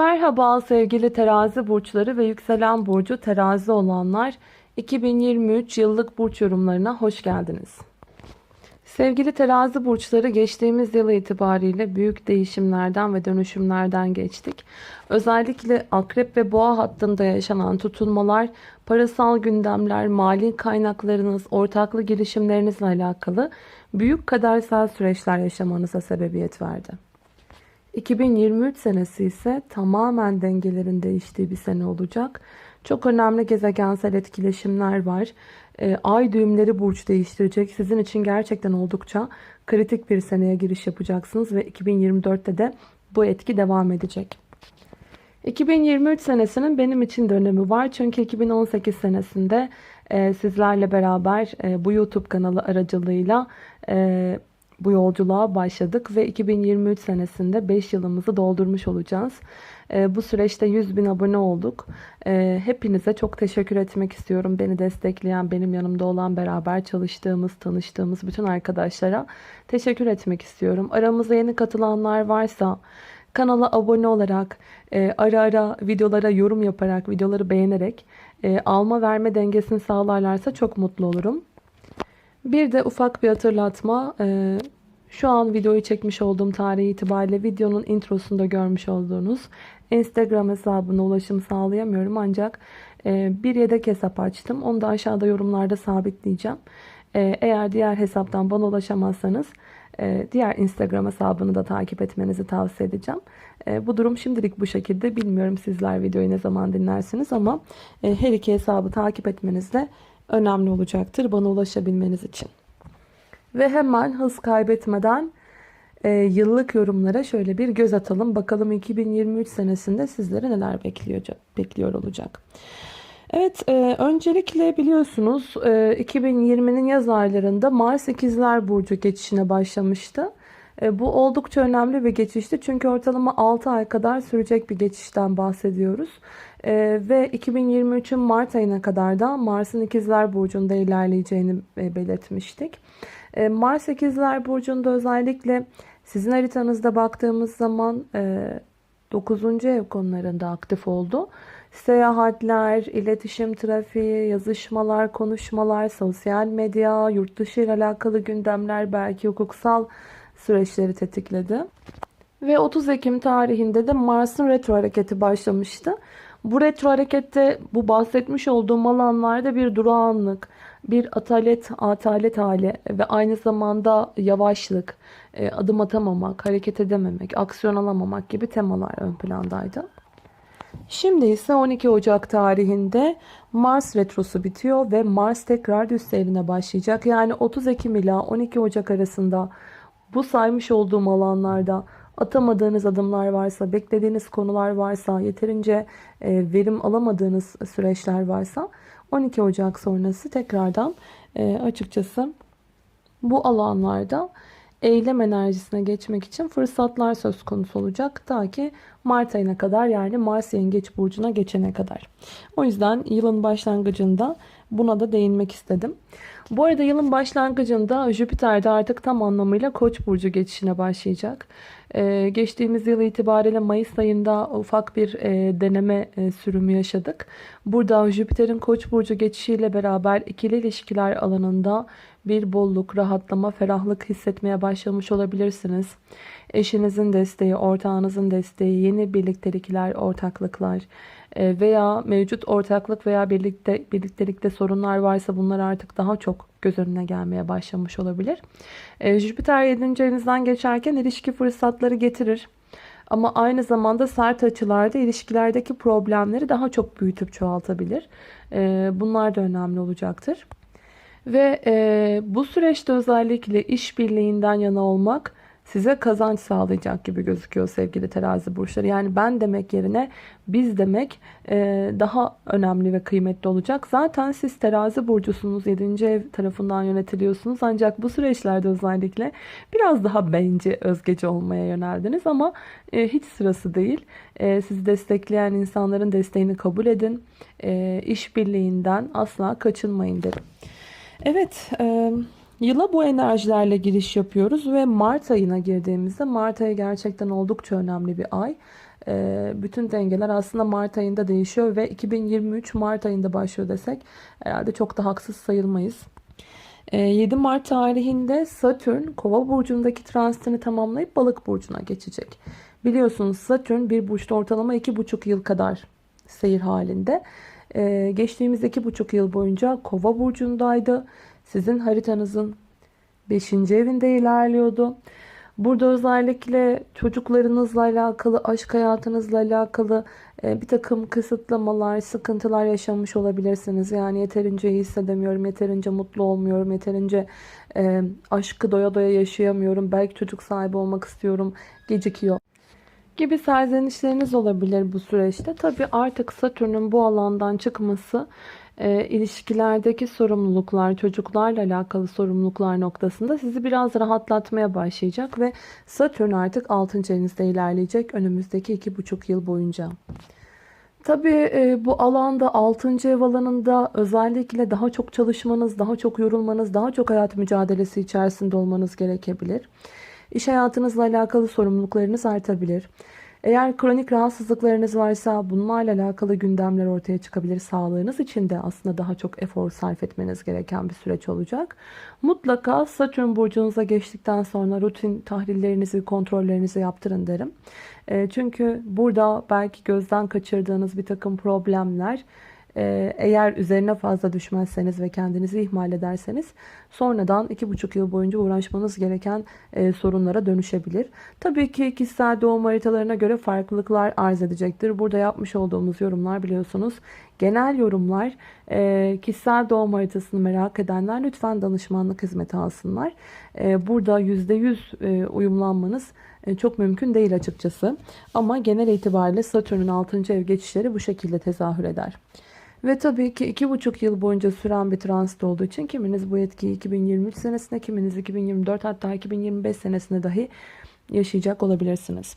Merhaba sevgili terazi burçları ve yükselen burcu terazi olanlar 2023 yıllık burç yorumlarına hoş geldiniz. Sevgili terazi burçları geçtiğimiz yıl itibariyle büyük değişimlerden ve dönüşümlerden geçtik. Özellikle akrep ve boğa hattında yaşanan tutulmalar, parasal gündemler, mali kaynaklarınız, ortaklı girişimlerinizle alakalı büyük kadersel süreçler yaşamanıza sebebiyet verdi. 2023 senesi ise tamamen dengelerin değiştiği bir sene olacak. Çok önemli gezegensel etkileşimler var. Ee, ay düğümleri burç değiştirecek. Sizin için gerçekten oldukça kritik bir seneye giriş yapacaksınız ve 2024'te de bu etki devam edecek. 2023 senesinin benim için de önemi var. Çünkü 2018 senesinde e, sizlerle beraber e, bu YouTube kanalı aracılığıyla e, bu yolculuğa başladık ve 2023 senesinde 5 yılımızı doldurmuş olacağız. E, bu süreçte 100 bin abone olduk. E, hepinize çok teşekkür etmek istiyorum. Beni destekleyen, benim yanımda olan, beraber çalıştığımız, tanıştığımız bütün arkadaşlara teşekkür etmek istiyorum. Aramıza yeni katılanlar varsa kanala abone olarak, e, ara ara videolara yorum yaparak, videoları beğenerek e, alma verme dengesini sağlarlarsa çok mutlu olurum. Bir de ufak bir hatırlatma. Ee, şu an videoyu çekmiş olduğum tarih itibariyle videonun introsunda görmüş olduğunuz Instagram hesabına ulaşım sağlayamıyorum. Ancak e, bir yedek hesap açtım. Onu da aşağıda yorumlarda sabitleyeceğim. E, eğer diğer hesaptan bana ulaşamazsanız e, diğer Instagram hesabını da takip etmenizi tavsiye edeceğim. Bu durum şimdilik bu şekilde. Bilmiyorum sizler videoyu ne zaman dinlersiniz ama her iki hesabı takip etmenizde önemli olacaktır bana ulaşabilmeniz için. Ve hemen hız kaybetmeden e, yıllık yorumlara şöyle bir göz atalım. Bakalım 2023 senesinde sizlere neler bekliyor, bekliyor olacak. Evet, e, öncelikle biliyorsunuz e, 2020'nin yaz aylarında Mars ikizler Burcu geçişine başlamıştı. E, bu oldukça önemli bir geçişti. Çünkü ortalama 6 ay kadar sürecek bir geçişten bahsediyoruz. E, ve 2023'ün Mart ayına kadar da Mars'ın ikizler Burcu'nda ilerleyeceğini e, belirtmiştik. Mars ikizler Burcu'nda özellikle sizin haritanızda baktığımız zaman 9. ev konularında aktif oldu. Seyahatler, iletişim trafiği, yazışmalar, konuşmalar, sosyal medya, yurt dışı ile alakalı gündemler, belki hukuksal süreçleri tetikledi. Ve 30 Ekim tarihinde de Mars'ın retro hareketi başlamıştı. Bu retro harekette bu bahsetmiş olduğum alanlarda bir durağanlık, bir atalet, atalet hali ve aynı zamanda yavaşlık, e, adım atamamak, hareket edememek, aksiyon alamamak gibi temalar ön plandaydı. Şimdi ise 12 Ocak tarihinde Mars retrosu bitiyor ve Mars tekrar düz seyrine başlayacak. Yani 30 Ekim ila 12 Ocak arasında bu saymış olduğum alanlarda atamadığınız adımlar varsa, beklediğiniz konular varsa, yeterince e, verim alamadığınız süreçler varsa 12 Ocak sonrası tekrardan e, açıkçası bu alanlarda eylem enerjisine geçmek için fırsatlar söz konusu olacak. Ta ki Mart ayına kadar yani Mars Yengeç Burcu'na geçene kadar. O yüzden yılın başlangıcında buna da değinmek istedim. Bu arada yılın başlangıcında Jüpiter de artık tam anlamıyla Koç burcu geçişine başlayacak. Ee, geçtiğimiz yıl itibariyle Mayıs ayında ufak bir e, deneme e, sürümü yaşadık. Burada Jüpiter'in Koç burcu geçişiyle beraber ikili ilişkiler alanında bir bolluk, rahatlama, ferahlık hissetmeye başlamış olabilirsiniz. Eşinizin desteği, ortağınızın desteği, yeni birliktelikler, ortaklıklar veya mevcut ortaklık veya birlikte birliktelikte sorunlar varsa bunlar artık daha çok göz önüne gelmeye başlamış olabilir. E, Jüpiter 7. evinizden geçerken ilişki fırsatları getirir. Ama aynı zamanda sert açılarda ilişkilerdeki problemleri daha çok büyütüp çoğaltabilir. E, bunlar da önemli olacaktır. Ve bu süreçte özellikle işbirliğinden yana olmak size kazanç sağlayacak gibi gözüküyor sevgili terazi burçları. Yani ben demek yerine biz demek e, daha önemli ve kıymetli olacak. Zaten siz terazi burcusunuz. 7. ev tarafından yönetiliyorsunuz. Ancak bu süreçlerde özellikle biraz daha bence özgeci olmaya yöneldiniz ama e, hiç sırası değil. E, sizi destekleyen insanların desteğini kabul edin. E, işbirliğinden asla kaçınmayın derim. Evet, evet. Yıla bu enerjilerle giriş yapıyoruz ve Mart ayına girdiğimizde Mart ayı gerçekten oldukça önemli bir ay. e, bütün dengeler aslında Mart ayında değişiyor ve 2023 Mart ayında başlıyor desek herhalde çok da haksız sayılmayız. 7 Mart tarihinde Satürn Kova burcundaki transitini tamamlayıp Balık burcuna geçecek. Biliyorsunuz Satürn bir burçta ortalama 2,5 yıl kadar seyir halinde. Ee, geçtiğimiz 2,5 yıl boyunca Kova burcundaydı. Sizin haritanızın 5. evinde ilerliyordu. Burada özellikle çocuklarınızla alakalı, aşk hayatınızla alakalı e, bir takım kısıtlamalar, sıkıntılar yaşamış olabilirsiniz. Yani yeterince iyi hissedemiyorum, yeterince mutlu olmuyorum, yeterince e, aşkı doya doya yaşayamıyorum. Belki çocuk sahibi olmak istiyorum, gecikiyor gibi serzenişleriniz olabilir bu süreçte. Tabii artık Satürn'ün bu alandan çıkması e, ilişkilerdeki sorumluluklar, çocuklarla alakalı sorumluluklar noktasında sizi biraz rahatlatmaya başlayacak ve Satürn artık 6. evinizde ilerleyecek önümüzdeki 2,5 yıl boyunca. Tabii e, bu alanda 6. ev alanında özellikle daha çok çalışmanız, daha çok yorulmanız, daha çok hayat mücadelesi içerisinde olmanız gerekebilir. İş hayatınızla alakalı sorumluluklarınız artabilir. Eğer kronik rahatsızlıklarınız varsa bunlarla alakalı gündemler ortaya çıkabilir. Sağlığınız için de aslında daha çok efor sarf etmeniz gereken bir süreç olacak. Mutlaka Satürn burcunuza geçtikten sonra rutin tahlillerinizi, kontrollerinizi yaptırın derim. Çünkü burada belki gözden kaçırdığınız bir takım problemler eğer üzerine fazla düşmezseniz ve kendinizi ihmal ederseniz sonradan iki buçuk yıl boyunca uğraşmanız gereken e, sorunlara dönüşebilir. Tabii ki kişisel doğum haritalarına göre farklılıklar arz edecektir. Burada yapmış olduğumuz yorumlar biliyorsunuz genel yorumlar. E, kişisel doğum haritasını merak edenler lütfen danışmanlık hizmeti alsınlar. E, burada %100 uyumlanmanız çok mümkün değil açıkçası. Ama genel itibariyle Satürn'ün 6. ev geçişleri bu şekilde tezahür eder. Ve tabii ki iki buçuk yıl boyunca süren bir transit olduğu için kiminiz bu etkiyi 2023 senesinde, kiminiz 2024 hatta 2025 senesinde dahi yaşayacak olabilirsiniz.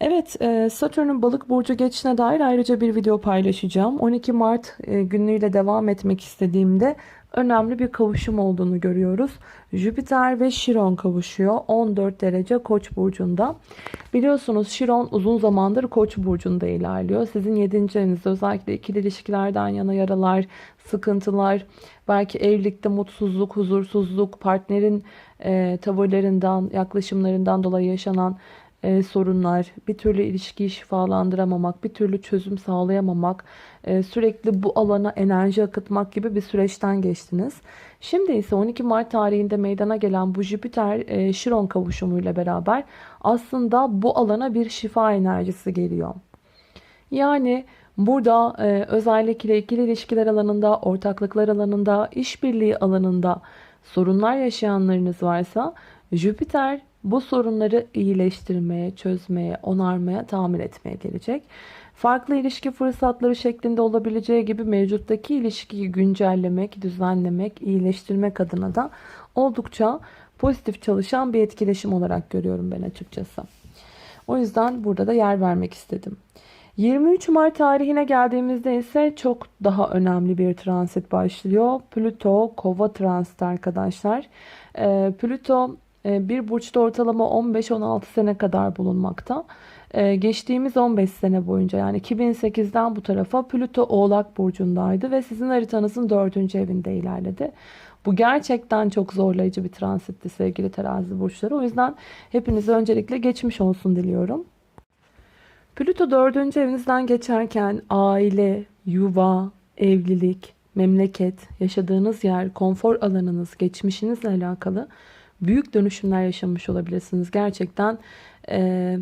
Evet, e, Satürn'ün balık burcu geçişine dair ayrıca bir video paylaşacağım. 12 Mart e, günüyle devam etmek istediğimde önemli bir kavuşum olduğunu görüyoruz. Jüpiter ve Şiron kavuşuyor 14 derece Koç burcunda. Biliyorsunuz Şiron uzun zamandır Koç burcunda ilerliyor. Sizin 7. evinizde özellikle ikili ilişkilerden yana yaralar, sıkıntılar, belki evlilikte mutsuzluk, huzursuzluk, partnerin e, tavırlarından, yaklaşımlarından dolayı yaşanan e, sorunlar, bir türlü ilişkiyi şifalandıramamak, bir türlü çözüm sağlayamamak, e, sürekli bu alana enerji akıtmak gibi bir süreçten geçtiniz. Şimdi ise 12 Mart tarihinde meydana gelen bu Jüpiter e, Şiron kavuşumuyla beraber aslında bu alana bir şifa enerjisi geliyor. Yani burada e, özellikle ikili ilişkiler alanında, ortaklıklar alanında, işbirliği alanında sorunlar yaşayanlarınız varsa Jüpiter bu sorunları iyileştirmeye, çözmeye, onarmaya, tamir etmeye gelecek. Farklı ilişki fırsatları şeklinde olabileceği gibi mevcuttaki ilişkiyi güncellemek, düzenlemek, iyileştirmek adına da oldukça pozitif çalışan bir etkileşim olarak görüyorum ben açıkçası. O yüzden burada da yer vermek istedim. 23 Mart tarihine geldiğimizde ise çok daha önemli bir transit başlıyor. Plüto Kova transit arkadaşlar. Ee, Plüto bir burçta ortalama 15-16 sene kadar bulunmakta. Ee, geçtiğimiz 15 sene boyunca yani 2008'den bu tarafa Plüto Oğlak Burcu'ndaydı ve sizin haritanızın 4. evinde ilerledi. Bu gerçekten çok zorlayıcı bir transitti sevgili terazi burçları. O yüzden hepinize öncelikle geçmiş olsun diliyorum. Plüto 4. evinizden geçerken aile, yuva, evlilik, memleket, yaşadığınız yer, konfor alanınız, geçmişinizle alakalı büyük dönüşümler yaşamış olabilirsiniz. Gerçekten e,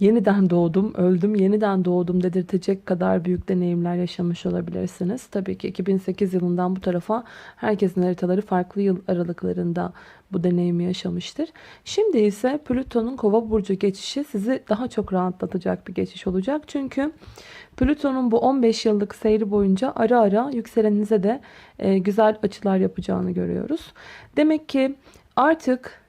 yeniden doğdum, öldüm, yeniden doğdum dedirtecek kadar büyük deneyimler yaşamış olabilirsiniz. Tabii ki 2008 yılından bu tarafa herkesin haritaları farklı yıl aralıklarında bu deneyimi yaşamıştır. Şimdi ise Plüton'un kova burcu geçişi sizi daha çok rahatlatacak bir geçiş olacak. Çünkü Plüton'un bu 15 yıllık seyri boyunca ara ara yükselenize de e, güzel açılar yapacağını görüyoruz. Demek ki artık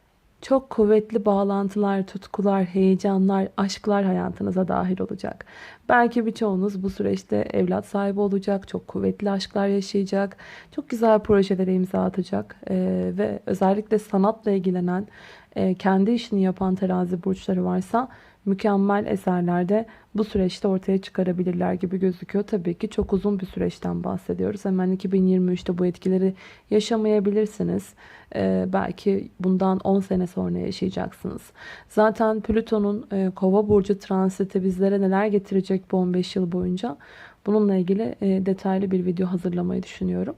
çok kuvvetli bağlantılar, tutkular, heyecanlar, aşklar hayatınıza dahil olacak. Belki birçoğunuz bu süreçte evlat sahibi olacak, çok kuvvetli aşklar yaşayacak, çok güzel projelere imza atacak ee, ve özellikle sanatla ilgilenen, e, kendi işini yapan terazi burçları varsa mükemmel eserler de bu süreçte ortaya çıkarabilirler gibi gözüküyor. Tabii ki çok uzun bir süreçten bahsediyoruz. Hemen 2023'te bu etkileri yaşamayabilirsiniz. Ee, belki bundan 10 sene sonra yaşayacaksınız. Zaten Plüton'un e, Kova burcu transiti bizlere neler getirecek bu 15 yıl boyunca? Bununla ilgili e, detaylı bir video hazırlamayı düşünüyorum.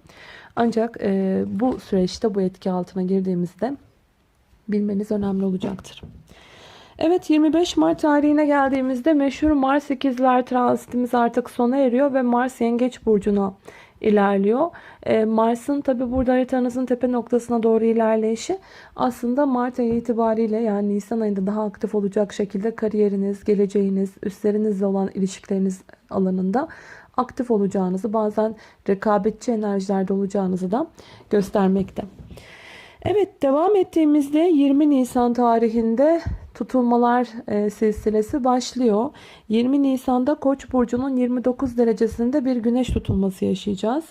Ancak e, bu süreçte bu etki altına girdiğimizde bilmeniz önemli olacaktır. Evet 25 Mart tarihine geldiğimizde meşhur Mars ikizler transitimiz artık sona eriyor ve Mars yengeç burcuna ilerliyor. E, Mars'ın tabi burada haritanızın tepe noktasına doğru ilerleyişi aslında Mart ayı itibariyle yani Nisan ayında daha aktif olacak şekilde kariyeriniz, geleceğiniz, üstlerinizle olan ilişkileriniz alanında aktif olacağınızı bazen rekabetçi enerjilerde olacağınızı da göstermekte. Evet devam ettiğimizde 20 Nisan tarihinde tutulmalar e, silsilesi başlıyor. 20 Nisan'da Koç burcunun 29 derecesinde bir güneş tutulması yaşayacağız.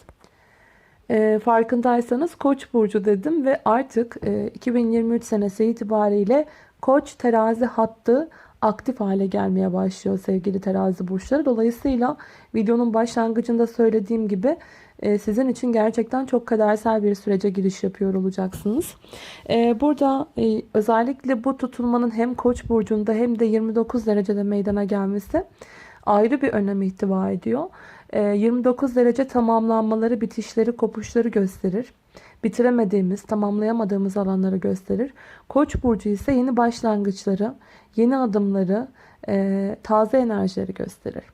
E, farkındaysanız Koç burcu dedim ve artık e, 2023 senesi itibariyle Koç terazi hattı aktif hale gelmeye başlıyor sevgili terazi burçları. Dolayısıyla videonun başlangıcında söylediğim gibi sizin için gerçekten çok kadersel bir sürece giriş yapıyor olacaksınız. E, burada e, özellikle bu tutulmanın hem Koç burcunda hem de 29 derecede meydana gelmesi ayrı bir önem ihtiva ediyor. 29 derece tamamlanmaları, bitişleri, kopuşları gösterir. Bitiremediğimiz, tamamlayamadığımız alanları gösterir. Koç burcu ise yeni başlangıçları, yeni adımları, taze enerjileri gösterir.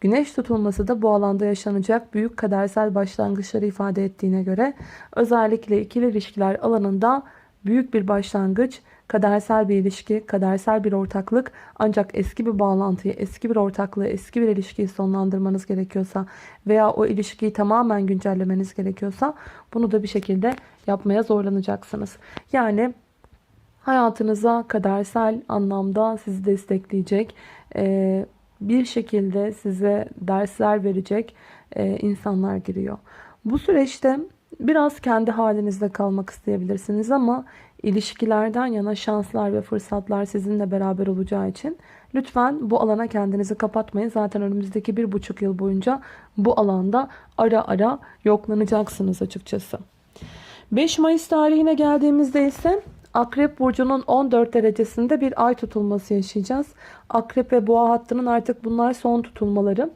Güneş tutulması da bu alanda yaşanacak büyük kadersel başlangıçları ifade ettiğine göre özellikle ikili ilişkiler alanında büyük bir başlangıç, kadersel bir ilişki, kadersel bir ortaklık ancak eski bir bağlantıyı, eski bir ortaklığı, eski bir ilişkiyi sonlandırmanız gerekiyorsa veya o ilişkiyi tamamen güncellemeniz gerekiyorsa bunu da bir şekilde yapmaya zorlanacaksınız. Yani hayatınıza kadersel anlamda sizi destekleyecek, bir şekilde size dersler verecek e, insanlar giriyor. Bu süreçte biraz kendi halinizde kalmak isteyebilirsiniz ama ilişkilerden yana şanslar ve fırsatlar sizinle beraber olacağı için lütfen bu alana kendinizi kapatmayın. Zaten önümüzdeki bir buçuk yıl boyunca bu alanda ara ara yoklanacaksınız açıkçası. 5 Mayıs tarihine geldiğimizde ise Akrep burcunun 14 derecesinde bir ay tutulması yaşayacağız. Akrep ve boğa hattının artık bunlar son tutulmaları.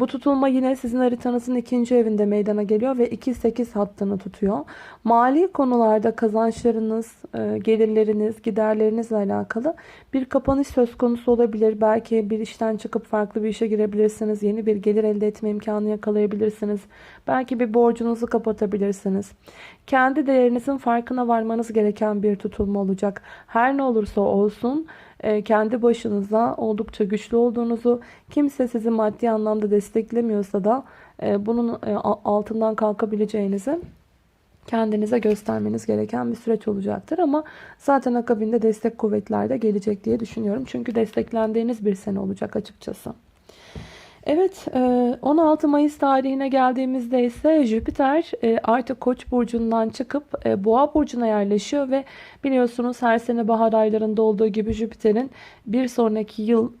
Bu tutulma yine sizin haritanızın ikinci evinde meydana geliyor ve 2-8 hattını tutuyor. Mali konularda kazançlarınız, e, gelirleriniz, giderlerinizle alakalı bir kapanış söz konusu olabilir. Belki bir işten çıkıp farklı bir işe girebilirsiniz. Yeni bir gelir elde etme imkanı yakalayabilirsiniz. Belki bir borcunuzu kapatabilirsiniz. Kendi değerinizin farkına varmanız gereken bir tutulma olacak. Her ne olursa olsun kendi başınıza oldukça güçlü olduğunuzu, kimse sizi maddi anlamda desteklemiyorsa da e, bunun e, altından kalkabileceğinizi kendinize göstermeniz gereken bir süreç olacaktır. Ama zaten akabinde destek kuvvetler de gelecek diye düşünüyorum. Çünkü desteklendiğiniz bir sene olacak açıkçası. Evet 16 Mayıs tarihine geldiğimizde ise Jüpiter artık Koç burcundan çıkıp Boğa burcuna yerleşiyor ve biliyorsunuz her sene bahar aylarında olduğu gibi Jüpiter'in bir sonraki yıl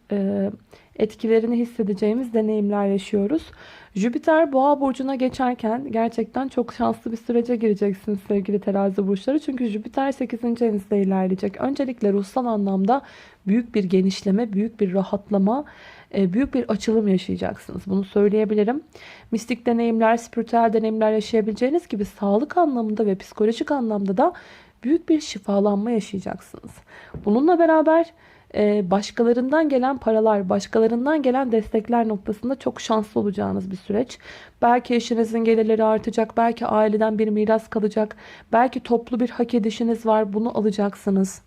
etkilerini hissedeceğimiz deneyimler yaşıyoruz. Jüpiter Boğa burcuna geçerken gerçekten çok şanslı bir sürece gireceksiniz sevgili terazi burçları. Çünkü Jüpiter 8. evinizde ilerleyecek. Öncelikle ruhsal anlamda büyük bir genişleme, büyük bir rahatlama e, büyük bir açılım yaşayacaksınız. Bunu söyleyebilirim. Mistik deneyimler, spiritüel deneyimler yaşayabileceğiniz gibi sağlık anlamında ve psikolojik anlamda da büyük bir şifalanma yaşayacaksınız. Bununla beraber başkalarından gelen paralar, başkalarından gelen destekler noktasında çok şanslı olacağınız bir süreç. Belki eşinizin gelirleri artacak, belki aileden bir miras kalacak, belki toplu bir hak edişiniz var, bunu alacaksınız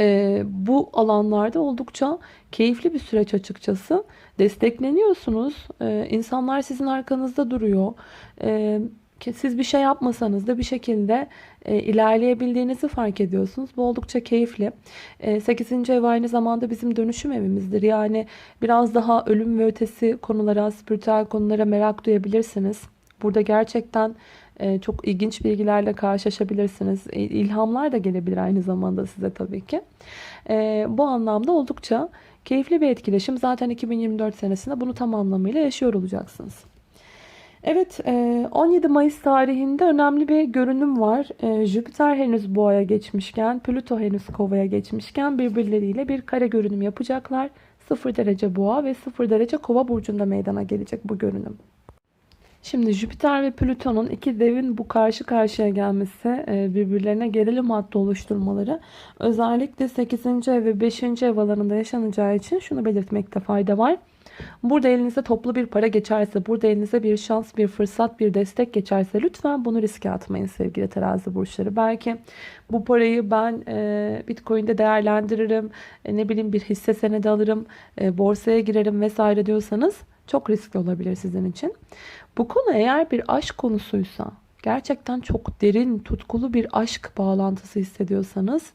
e, bu alanlarda oldukça keyifli bir süreç açıkçası. Destekleniyorsunuz. E, insanlar sizin arkanızda duruyor. Siz bir şey yapmasanız da bir şekilde e, ilerleyebildiğinizi fark ediyorsunuz. Bu oldukça keyifli. E, 8. ev aynı zamanda bizim dönüşüm evimizdir. Yani biraz daha ölüm ve ötesi konulara, spiritüel konulara merak duyabilirsiniz. Burada gerçekten e, çok ilginç bilgilerle karşılaşabilirsiniz. E, İlhamlar da gelebilir aynı zamanda size tabii ki. E, bu anlamda oldukça keyifli bir etkileşim. Zaten 2024 senesinde bunu tam anlamıyla yaşıyor olacaksınız. Evet, e, 17 Mayıs tarihinde önemli bir görünüm var. E, Jüpiter henüz boğaya geçmişken, Plüto henüz kovaya geçmişken birbirleriyle bir kare görünüm yapacaklar. 0 derece boğa ve 0 derece kova burcunda meydana gelecek bu görünüm. Şimdi Jüpiter ve Plüton'un iki devin bu karşı karşıya gelmesi, e, birbirlerine gerilim hattı oluşturmaları özellikle 8. ev ve 5. ev alanında yaşanacağı için şunu belirtmekte fayda var. Burada elinize toplu bir para geçerse, burada elinize bir şans, bir fırsat, bir destek geçerse lütfen bunu riske atmayın sevgili terazi burçları. Belki bu parayı ben e, Bitcoin'de değerlendiririm, e, ne bileyim bir hisse senedi alırım, e, borsaya girerim vesaire diyorsanız çok riskli olabilir sizin için. Bu konu eğer bir aşk konusuysa, gerçekten çok derin, tutkulu bir aşk bağlantısı hissediyorsanız,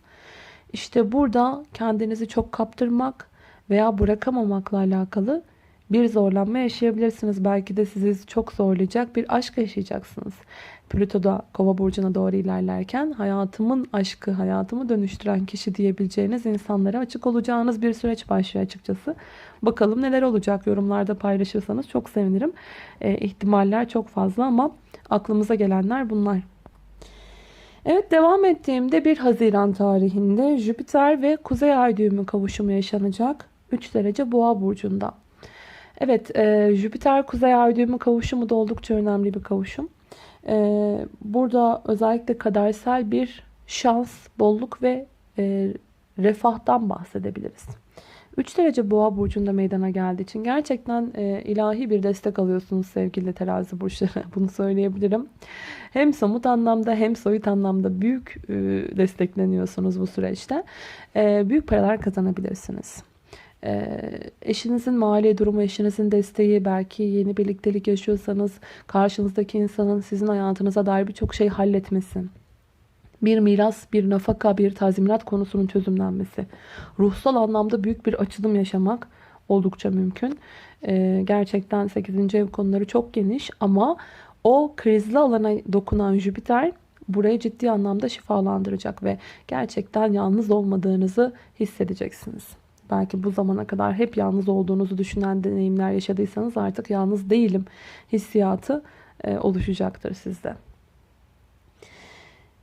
işte burada kendinizi çok kaptırmak veya bırakamamakla alakalı bir zorlanma yaşayabilirsiniz. Belki de sizi çok zorlayacak bir aşk yaşayacaksınız. Plüto'da kova burcuna doğru ilerlerken hayatımın aşkı, hayatımı dönüştüren kişi diyebileceğiniz insanlara açık olacağınız bir süreç başlıyor açıkçası. Bakalım neler olacak yorumlarda paylaşırsanız çok sevinirim. E, ihtimaller çok fazla ama aklımıza gelenler bunlar. Evet devam ettiğimde 1 Haziran tarihinde Jüpiter ve Kuzey Ay düğümü kavuşumu yaşanacak. 3 derece Boğa burcunda. Evet, e, Jüpiter Kuzey Ay düğümü kavuşumu da oldukça önemli bir kavuşum. E, burada özellikle kadersel bir şans, bolluk ve e, refahtan bahsedebiliriz. 3 derece boğa burcunda meydana geldiği için gerçekten e, ilahi bir destek alıyorsunuz sevgili terazi burçları. Bunu söyleyebilirim. Hem somut anlamda hem soyut anlamda büyük e, destekleniyorsunuz bu süreçte. E, büyük paralar kazanabilirsiniz. E, eşinizin mali durumu, eşinizin desteği, belki yeni birliktelik yaşıyorsanız karşınızdaki insanın sizin hayatınıza dair birçok şey halletmesi bir miras, bir nafaka, bir tazminat konusunun çözümlenmesi. Ruhsal anlamda büyük bir açılım yaşamak oldukça mümkün. Ee, gerçekten 8. ev konuları çok geniş ama o krizli alana dokunan Jüpiter burayı ciddi anlamda şifalandıracak ve gerçekten yalnız olmadığınızı hissedeceksiniz. Belki bu zamana kadar hep yalnız olduğunuzu düşünen deneyimler yaşadıysanız artık yalnız değilim hissiyatı e, oluşacaktır sizde.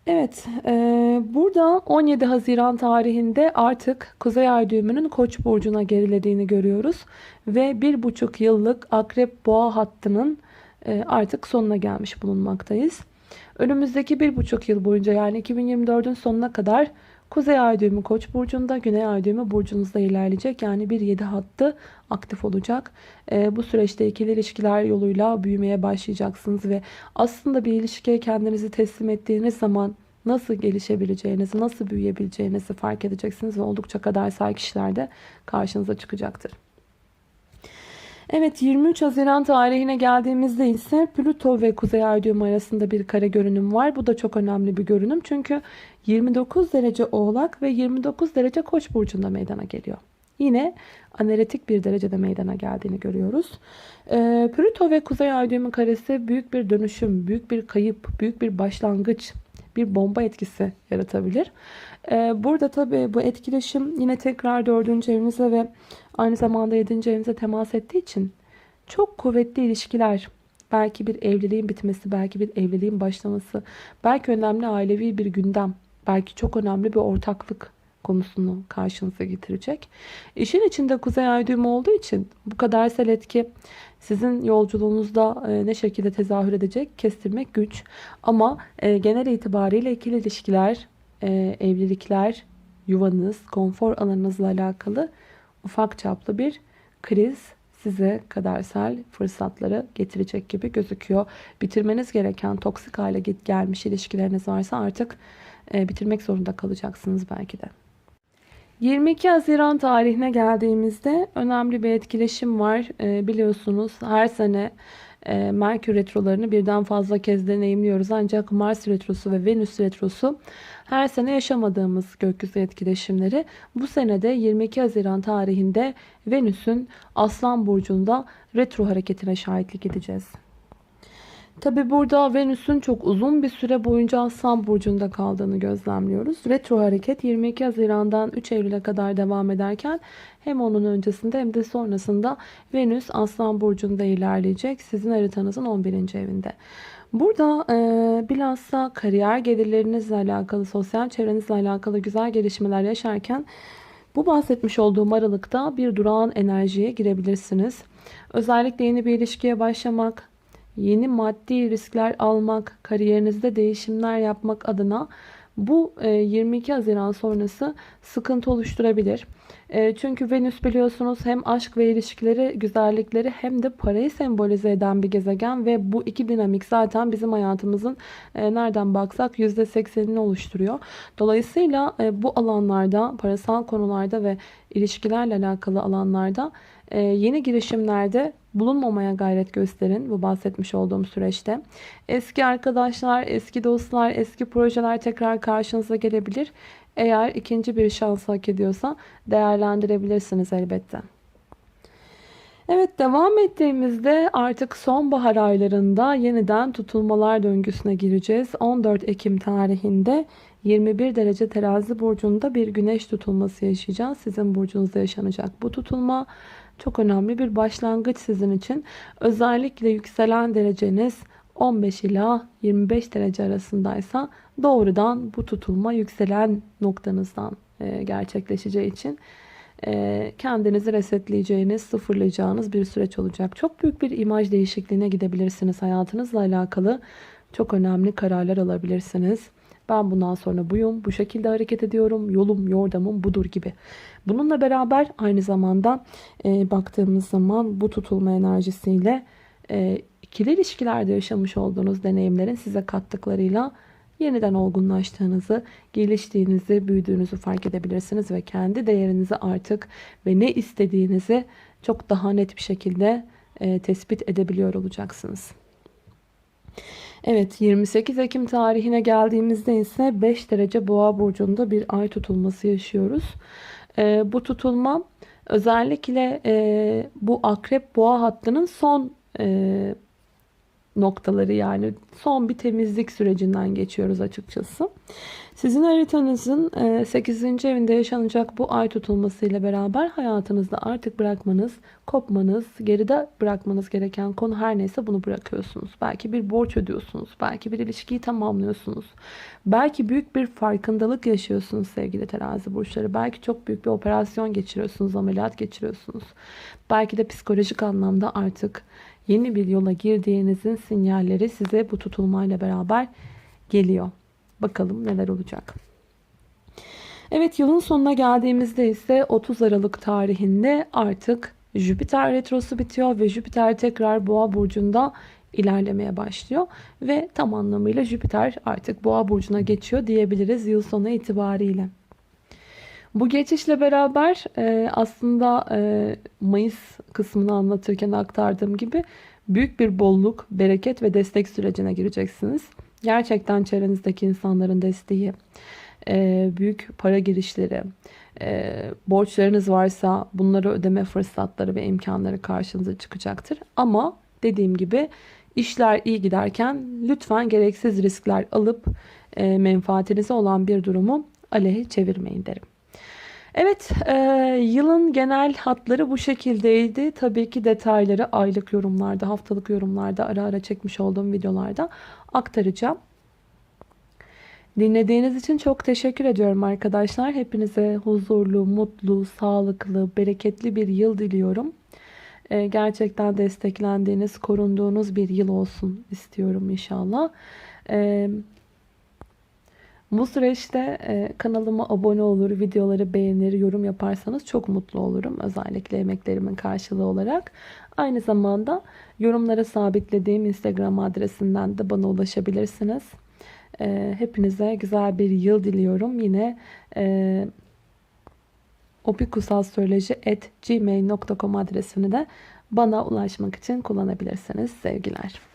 Evet, e, burada 17 Haziran tarihinde artık Kuzey Ay düğümünün Koç burcuna gerilediğini görüyoruz ve bir buçuk yıllık Akrep Boğa hattının e, artık sonuna gelmiş bulunmaktayız. Önümüzdeki bir buçuk yıl boyunca yani 2024'ün sonuna kadar Kuzey Ay düğümü Koç burcunda, Güney Ay düğümü burcunuzda ilerleyecek. Yani bir 7 hattı aktif olacak. E, bu süreçte ikili ilişkiler yoluyla büyümeye başlayacaksınız ve aslında bir ilişkiye kendinizi teslim ettiğiniz zaman nasıl gelişebileceğinizi, nasıl büyüyebileceğinizi fark edeceksiniz ve oldukça kadersel kişiler de karşınıza çıkacaktır. Evet 23 Haziran tarihine geldiğimizde ise Plüto ve Kuzey Ay arasında bir kare görünüm var. Bu da çok önemli bir görünüm. Çünkü 29 derece Oğlak ve 29 derece Koç burcunda meydana geliyor. Yine analitik bir derecede meydana geldiğini görüyoruz. Ee, Plüto ve Kuzey Ay karesi büyük bir dönüşüm, büyük bir kayıp, büyük bir başlangıç, bir bomba etkisi yaratabilir. Ee, burada tabii bu etkileşim yine tekrar dördüncü evinize ve aynı zamanda yedinci evinize temas ettiği için çok kuvvetli ilişkiler, belki bir evliliğin bitmesi, belki bir evliliğin başlaması, belki önemli ailevi bir gündem, belki çok önemli bir ortaklık konusunu karşınıza getirecek. İşin içinde kuzey ay düğümü olduğu için bu kadersel etki sizin yolculuğunuzda e, ne şekilde tezahür edecek kestirmek güç. Ama e, genel itibariyle ikili ilişkiler, e, evlilikler, yuvanız, konfor alanınızla alakalı ufak çaplı bir kriz size kadersel fırsatları getirecek gibi gözüküyor. Bitirmeniz gereken toksik hale gelmiş ilişkileriniz varsa artık bitirmek zorunda kalacaksınız belki de. 22 Haziran tarihine geldiğimizde önemli bir etkileşim var. E, biliyorsunuz her sene e, Merkür retrolarını birden fazla kez deneyimliyoruz. Ancak Mars retrosu ve Venüs retrosu her sene yaşamadığımız gökyüzü etkileşimleri. Bu senede 22 Haziran tarihinde Venüs'ün Aslan Burcu'nda retro hareketine şahitlik edeceğiz. Tabi burada Venüs'ün çok uzun bir süre boyunca Aslan Burcu'nda kaldığını gözlemliyoruz. Retro hareket 22 Haziran'dan 3 Eylül'e kadar devam ederken hem onun öncesinde hem de sonrasında Venüs Aslan Burcu'nda ilerleyecek sizin haritanızın 11. evinde. Burada e, bilhassa kariyer gelirlerinizle alakalı, sosyal çevrenizle alakalı güzel gelişmeler yaşarken bu bahsetmiş olduğum aralıkta bir durağan enerjiye girebilirsiniz. Özellikle yeni bir ilişkiye başlamak, yeni maddi riskler almak, kariyerinizde değişimler yapmak adına bu 22 e, Haziran sonrası sıkıntı oluşturabilir. E, çünkü Venüs biliyorsunuz hem aşk ve ilişkileri, güzellikleri hem de parayı sembolize eden bir gezegen ve bu iki dinamik zaten bizim hayatımızın e, nereden baksak %80'ini oluşturuyor. Dolayısıyla bu alanlarda, parasal konularda ve ilişkilerle alakalı alanlarda yeni girişimlerde bulunmamaya gayret gösterin bu bahsetmiş olduğum süreçte. Eski arkadaşlar, eski dostlar, eski projeler tekrar karşınıza gelebilir. Eğer ikinci bir şans hak ediyorsa değerlendirebilirsiniz elbette. Evet devam ettiğimizde artık sonbahar aylarında yeniden tutulmalar döngüsüne gireceğiz. 14 Ekim tarihinde 21 derece terazi burcunda bir güneş tutulması yaşayacağız. Sizin burcunuzda yaşanacak bu tutulma çok önemli bir başlangıç sizin için. Özellikle yükselen dereceniz 15 ila 25 derece arasındaysa doğrudan bu tutulma yükselen noktanızdan e, gerçekleşeceği için e, kendinizi resetleyeceğiniz, sıfırlayacağınız bir süreç olacak. Çok büyük bir imaj değişikliğine gidebilirsiniz. Hayatınızla alakalı çok önemli kararlar alabilirsiniz. Ben bundan sonra buyum, bu şekilde hareket ediyorum, yolum, yordamım budur gibi. Bununla beraber aynı zamanda e, baktığımız zaman bu tutulma enerjisiyle e, ikili ilişkilerde yaşamış olduğunuz deneyimlerin size kattıklarıyla yeniden olgunlaştığınızı, geliştiğinizi, büyüdüğünüzü fark edebilirsiniz ve kendi değerinizi artık ve ne istediğinizi çok daha net bir şekilde e, tespit edebiliyor olacaksınız. Evet 28 Ekim tarihine geldiğimizde ise 5 derece boğa burcunda bir ay tutulması yaşıyoruz. E, bu tutulma özellikle e, bu akrep boğa hattının son e, noktaları yani son bir temizlik sürecinden geçiyoruz açıkçası. Sizin haritanızın 8. E, evinde yaşanacak bu ay tutulması ile beraber hayatınızda artık bırakmanız, kopmanız, geride bırakmanız gereken konu her neyse bunu bırakıyorsunuz. Belki bir borç ödüyorsunuz, belki bir ilişkiyi tamamlıyorsunuz. Belki büyük bir farkındalık yaşıyorsunuz sevgili terazi burçları. Belki çok büyük bir operasyon geçiriyorsunuz, ameliyat geçiriyorsunuz. Belki de psikolojik anlamda artık yeni bir yola girdiğinizin sinyalleri size bu tutulmayla beraber geliyor. Bakalım neler olacak. Evet yılın sonuna geldiğimizde ise 30 Aralık tarihinde artık Jüpiter retrosu bitiyor ve Jüpiter tekrar Boğa burcunda ilerlemeye başlıyor ve tam anlamıyla Jüpiter artık Boğa burcuna geçiyor diyebiliriz yıl sonu itibariyle. Bu geçişle beraber e, aslında e, Mayıs kısmını anlatırken aktardığım gibi büyük bir bolluk, bereket ve destek sürecine gireceksiniz. Gerçekten çevrenizdeki insanların desteği, e, büyük para girişleri, e, borçlarınız varsa bunları ödeme fırsatları ve imkanları karşınıza çıkacaktır. Ama dediğim gibi işler iyi giderken lütfen gereksiz riskler alıp e, menfaatinize olan bir durumu aleyhe çevirmeyin derim. Evet, e, yılın genel hatları bu şekildeydi. Tabii ki detayları aylık yorumlarda, haftalık yorumlarda, ara ara çekmiş olduğum videolarda aktaracağım. Dinlediğiniz için çok teşekkür ediyorum arkadaşlar. Hepinize huzurlu, mutlu, sağlıklı, bereketli bir yıl diliyorum. E, gerçekten desteklendiğiniz, korunduğunuz bir yıl olsun istiyorum inşallah. Evet. Bu süreçte e, kanalıma abone olur, videoları beğenir, yorum yaparsanız çok mutlu olurum. Özellikle emeklerimin karşılığı olarak. Aynı zamanda yorumlara sabitlediğim Instagram adresinden de bana ulaşabilirsiniz. E, hepinize güzel bir yıl diliyorum. Yine e, opikusalsöyleci.gmail.com adresini de bana ulaşmak için kullanabilirsiniz. Sevgiler.